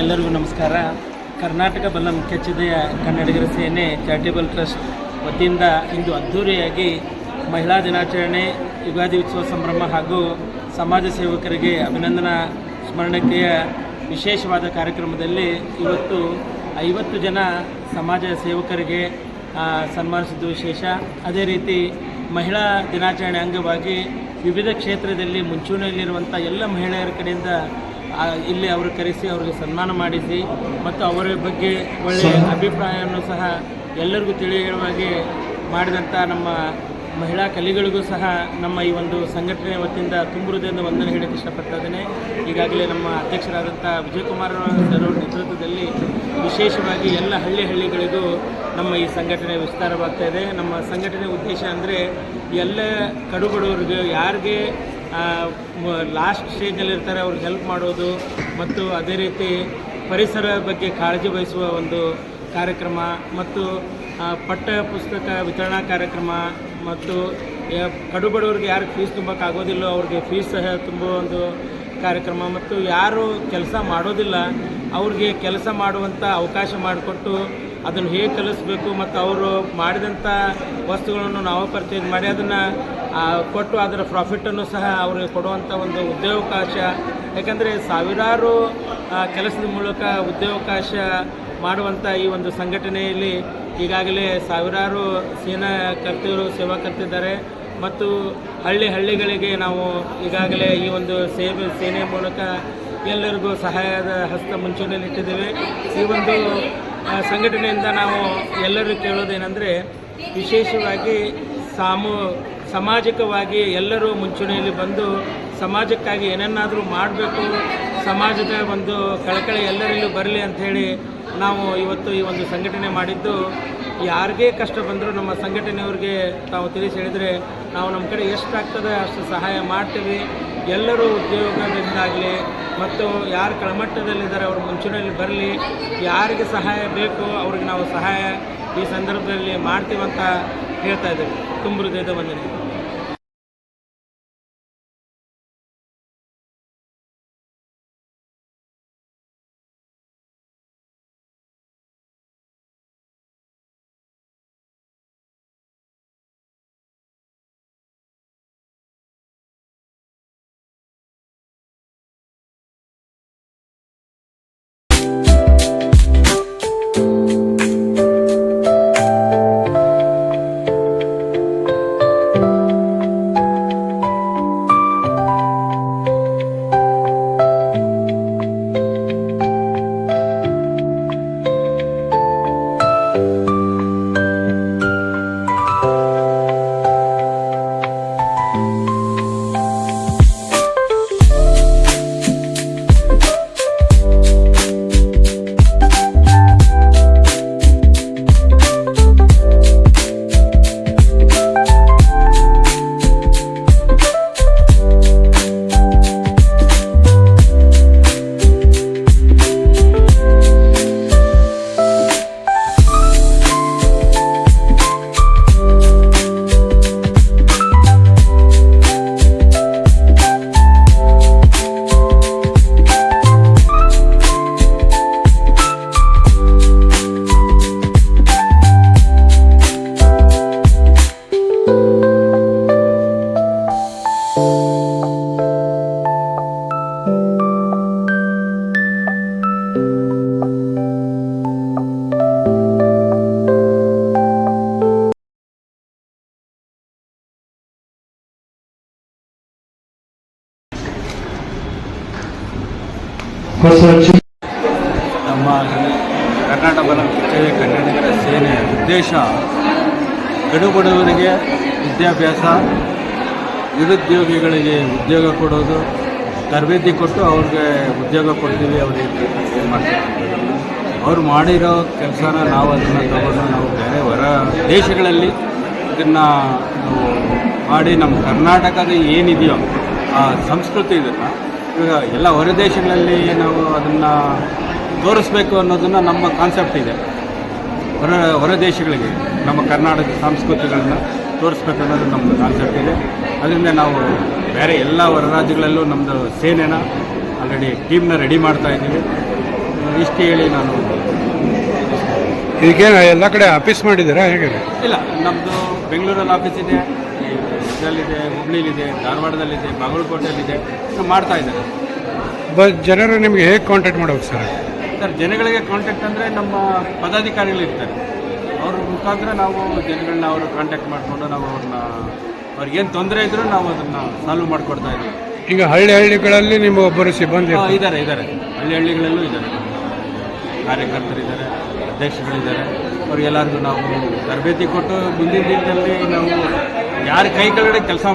ಎಲ್ಲರಿಗೂ ನಮಸ್ಕಾರ. ಕರ್ನಾಟಕ ಬಲ ಮುಖ್ಯಚ್ಛದೆಯ ಕನ್ನಡಿಗರ ಸೇನೆ ಚಾರಿಟೇಬಲ್ ಟ್ರಸ್ಟ್ ವತಿಯಿಂದ ಇಂದು ಅದ್ಧೂರಿಯಾಗಿ ಮಹಿಳಾ ದಿನಾಚರಣೆ, ಯುಗಾದಿ ಉತ್ಸವ ಸಂಭ್ರಮ ಹಾಗೂ ಸಮಾಜ ಸೇವಕರಿಗೆ ಅಭಿನಂದನಾ ಸ್ಮರಣೆಯ ವಿಶೇಷವಾದ ಕಾರ್ಯಕ್ರಮದಲ್ಲಿ ಇವತ್ತು ಐವತ್ತು ಜನ ಸಮಾಜ ಸೇವಕರಿಗೆ ಸನ್ಮಾನಿಸಿದ್ದು ವಿಶೇಷ. ಅದೇ ರೀತಿ ಮಹಿಳಾ ದಿನಾಚರಣೆ ಅಂಗವಾಗಿ ವಿವಿಧ ಕ್ಷೇತ್ರದಲ್ಲಿ ಮುಂಚೂಣಿಯಲ್ಲಿರುವಂಥ ಎಲ್ಲ ಮಹಿಳೆಯರ ಕಡೆಯಿಂದ ಇಲ್ಲಿ ಅವರು ಕರೆಸಿ ಅವರಿಗೆ ಸನ್ಮಾನ ಮಾಡಿಸಿ ಮತ್ತು ಅವರ ಬಗ್ಗೆ ಒಳ್ಳೆಯ ಅಭಿಪ್ರಾಯವನ್ನು ಸಹ ಎಲ್ಲರಿಗೂ ತಿಳಿ ಹಾಗೆ ಮಾಡಿದಂಥ ನಮ್ಮ ಮಹಿಳಾ ಕಲಿಗಳಿಗೂ ಸಹ ನಮ್ಮ ಈ ಒಂದು ಸಂಘಟನೆ ವತಿಯಿಂದ ತುಂಬ ಹೃದಯದಿಂದ ವಂದನೆ ಹೇಳಕ್ಕೆ ಇಷ್ಟಪಡ್ತಾ ಇದ್ದೇನೆ. ಈಗಾಗಲೇ ನಮ್ಮ ಅಧ್ಯಕ್ಷರಾದಂಥ ವಿಜಯಕುಮಾರ್ ಸರ್ ಅವರ ನೇತೃತ್ವದಲ್ಲಿ ವಿಶೇಷವಾಗಿ ಎಲ್ಲ ಹಳ್ಳಿ ಹಳ್ಳಿಗಳಿಗೂ ನಮ್ಮ ಈ ಸಂಘಟನೆ ವಿಸ್ತಾರವಾಗ್ತಾ ಇದೆ. ನಮ್ಮ ಸಂಘಟನೆ ಉದ್ದೇಶ ಅಂದರೆ ಎಲ್ಲ ಕಡುಬಡವರಿಗೆ ಯಾರಿಗೆ ಲಾಸ್ಟ್ ಸ್ಟೇಜ್ನಲ್ಲಿ ಇರ್ತಾರೆ, ಅವ್ರಿಗೆ ಹೆಲ್ಪ್ ಮಾಡೋದು ಮತ್ತು ಅದೇ ರೀತಿ ಪರಿಸರ ಬಗ್ಗೆ ಕಾಳಜಿ ವಹಿಸುವ ಒಂದು ಕಾರ್ಯಕ್ರಮ ಮತ್ತು ಪಠ್ಯ ಪುಸ್ತಕ ವಿತರಣಾ ಕಾರ್ಯಕ್ರಮ ಮತ್ತು ಯ- ಕಡುಬಡವರಿಗೆ ಯಾರು ಫೀಸ್ ತುಂಬೋಕ್ಕಾಗೋದಿಲ್ಲೋ ಅವ್ರಿಗೆ ಫೀಸ್ ಸಹ ತುಂಬುವ ಒಂದು ಕಾರ್ಯಕ್ರಮ ಮತ್ತು ಯಾರು ಕೆಲಸ ಮಾಡೋದಿಲ್ಲ, ಅವ್ರಿಗೆ ಕೆಲಸ ಮಾಡುವಂಥ ಅವಕಾಶ ಮಾಡಿಕೊಟ್ಟು ಅದನ್ನು ಹೇಗೆ ಕಲಿಸ್ಬೇಕು ಮತ್ತು ಅವರು ಮಾಡಿದಂಥ ವಸ್ತುಗಳನ್ನು ನಾವು ಪರ್ಚೇಸ್ ಮಾಡಿ, ಅದನ್ನು ಕೊಟ್ಟು ಅದರ ಪ್ರಾಫಿಟನ್ನು ಸಹ ಅವರಿಗೆ ಕೊಡುವಂಥ ಒಂದು ಉದ್ಯೋಗಾವಕಾಶ. ಯಾಕಂದರೆ ಸಾವಿರಾರು ಕೆಲಸದ ಮೂಲಕ ಉದ್ಯೋಗಾವಕಾಶ ಮಾಡುವಂಥ ಈ ಒಂದು ಸಂಘಟನೆಯಲ್ಲಿ ಈಗಾಗಲೇ ಸಾವಿರಾರು ಸೇನಾ ಕರ್ತರು ಸೇವಾ ಕರ್ತಿದ್ದಾರೆ ಮತ್ತು ಹಳ್ಳಿ ಹಳ್ಳಿಗಳಿಗೆ ನಾವು ಈಗಾಗಲೇ ಈ ಒಂದು ಸೇವೆ, ಸೇನೆ ಮೂಲಕ ಎಲ್ಲರಿಗೂ ಸಹಾಯದ ಹಸ್ತ ಮುಂಚೂಣಿಯಲ್ಲಿ ಇಟ್ಟಿದ್ದೇವೆ ಈ ಒಂದು ಸಂಘಟನೆಯಿಂದ ನಾವು ಎಲ್ಲರೂ ಕೇಳೋದೇನೆಂದರೆ ವಿಶೇಷವಾಗಿ ಸಾಮು ಸಾಮಾಜಿಕವಾಗಿ ಎಲ್ಲರೂ ಮುಂಚೂಣಿಯಲ್ಲಿ ಬಂದು ಸಮಾಜಕ್ಕಾಗಿ ಏನನ್ನಾದರೂ ಮಾಡಬೇಕು, ಸಮಾಜದ ಒಂದು ಕಳಕಳಿ ಎಲ್ಲರಲ್ಲೂ ಬರಲಿ ಅಂಥೇಳಿ ನಾವು ಇವತ್ತು ಈ ಒಂದು ಸಂಘಟನೆ ಮಾಡಿದ್ದು. ಯಾರಿಗೇ ಕಷ್ಟ ಬಂದರೂ ನಮ್ಮ ಸಂಘಟನೆಯವ್ರಿಗೆ ತಾವು ತಿಳಿಸಿ ಹೇಳಿದರೆ ನಾವು ನಮ್ಮ ಕಡೆ ಎಷ್ಟಾಗ್ತದೆ ಅಷ್ಟು ಸಹಾಯ ಮಾಡ್ತೀವಿ. ಎಲ್ಲರೂ ಉದ್ಯೋಗದಿಂದಾಗಲಿ ಮತ್ತು ಯಾರು ಕೆಳಮಟ್ಟದಲ್ಲಿದ್ದಾರೆ ಅವರು ಮುಂಚೂಣಿಯಲ್ಲಿ ಬರಲಿ, ಯಾರಿಗೆ ಸಹಾಯ ಬೇಕು ಅವ್ರಿಗೆ ನಾವು ಸಹಾಯ ಈ ಸಂದರ್ಭದಲ್ಲಿ ಮಾಡ್ತೀವಂತ ಹೇಳ್ತಾ ಇದ್ದೇವೆ. ತುಂಬ ಹೃದಯದ ವಂದನೆ ನಮ್ಮ ಕರ್ನಾಟಕ ಬಲ ಕಿಚ್ಚಯ್ಯ ಕನ್ನಡಿಗರ ಸೇನೆಯ ಉದ್ದೇಶ ಕಡುಬಡವರಿಗೆ ವಿದ್ಯಾಭ್ಯಾಸ, ನಿರುದ್ಯೋಗಿಗಳಿಗೆ ಉದ್ಯೋಗ ಕೊಡೋದು, ತರಬೇತಿ ಕೊಟ್ಟು ಅವ್ರಿಗೆ ಉದ್ಯೋಗ ಕೊಡ್ತೀವಿ, ಅವ್ರಿಗೆ ಅವ್ರು ಮಾಡಿರೋ ಕೆಲಸನ ನಾವು ಅದನ್ನು ತಗೊಂಡು ನಾವು ಬೇರೆ ಹೊರ ದೇಶಗಳಲ್ಲಿ ಇದನ್ನು ಮಾಡಿ ನಮ್ಮ ಕರ್ನಾಟಕದ ಏನಿದೆಯೋ ಆ ಸಂಸ್ಕೃತಿ ಇದನ್ನು ಇವಾಗ ಎಲ್ಲ ಹೊರ ದೇಶಗಳಲ್ಲಿ ನಾವು ಅದನ್ನು ತೋರಿಸ್ಬೇಕು ಅನ್ನೋದನ್ನು ನಮ್ಮ ಕಾನ್ಸೆಪ್ಟ್ ಇದೆ. ಹೊರ ಹೊರ ದೇಶಗಳಿಗೆ ನಮ್ಮ ಕರ್ನಾಟಕ ಸಂಸ್ಕೃತಿಗಳನ್ನು ತೋರಿಸ್ಬೇಕು ಅನ್ನೋದು ನಮ್ಮದು ಕಾನ್ಸೆಪ್ಟ್ ಇದೆ. ಅದರಿಂದ ನಾವು ಬೇರೆ ಎಲ್ಲ ಹೊರ ರಾಜ್ಯಗಳಲ್ಲೂ ನಮ್ಮದು ಸೇನೆನ ಆಲ್ರೆಡಿ ಟೀಮ್ನ ರೆಡಿ ಮಾಡ್ತಾ ಇದ್ದೀವಿ. ಇಷ್ಟು ಹೇಳಿ ನಾನು ಈಗೇನು ಎಲ್ಲ ಕಡೆ ಆಫೀಸ್ ಮಾಡಿದ್ದೀರಾ ಹೇಗೆ? ಇಲ್ಲ ನಮ್ಮದು ಬೆಂಗಳೂರಲ್ಲಿ ಆಫೀಸ್ ಇದೆ ಇದರಲ್ಲಿದೆ ಹುಬ್ಳಿಲಿದೆ ಧಾರವಾಡದಲ್ಲಿದೆ ಬಾಗಲಕೋಟೆಯಲ್ಲಿದೆ ಮಾಡ್ತಾ ಇದ್ದಾರೆ. ಬಟ್ ಜನರು ನಿಮಗೆ ಹೇಗೆ ಕಾಂಟ್ಯಾಕ್ಟ್ ಮಾಡ್ಬೇಕು ಸರ್? ಸರ್ ಜನಗಳಿಗೆ ಕಾಂಟ್ಯಾಕ್ಟ್ ಅಂದರೆ ನಮ್ಮ ಪದಾಧಿಕಾರಿಗಳು ಇರ್ತಾರೆ. ಅವ್ರ ಮುಖಾಂತರ ನಾವು ಜನಗಳನ್ನ ಅವರು ಕಾಂಟ್ಯಾಕ್ಟ್ ಮಾಡಿಕೊಂಡು ನಾವು ಅವ್ರನ್ನ ಅವ್ರಿಗೇನು ತೊಂದರೆ ಇದ್ರೂ ನಾವು ಅದನ್ನು ಸಾಲ್ವ್ ಮಾಡಿಕೊಡ್ತಾ ಇದ್ದೀವಿ. ಈಗ ಹಳ್ಳಿ ಹಳ್ಳಿಗಳಲ್ಲಿ ನಿಮ್ಮ ಒಬ್ಬರು ಸಿಬ್ಬಂದಿ ಇದ್ದಾರೆ ಇದ್ದಾರೆ. ಹಳ್ಳಿ ಹಳ್ಳಿಗಳಲ್ಲೂ ಇದ್ದಾರೆ. ಕಾರ್ಯಕರ್ತರಿದ್ದಾರೆ. ಅಧ್ಯಕ್ಷಗಳಿದ್ದಾರೆ ಅವ್ರಿಗೆಲ್ಲರಿಗೂ ನಾವು ತರಬೇತಿ ಕೊಟ್ಟು ಮುಂದಿನ ದಿನದಲ್ಲಿ ನಾವು ಯಾರ ಕೈ ಕೆಳಗಡೆ ಕೆಲಸ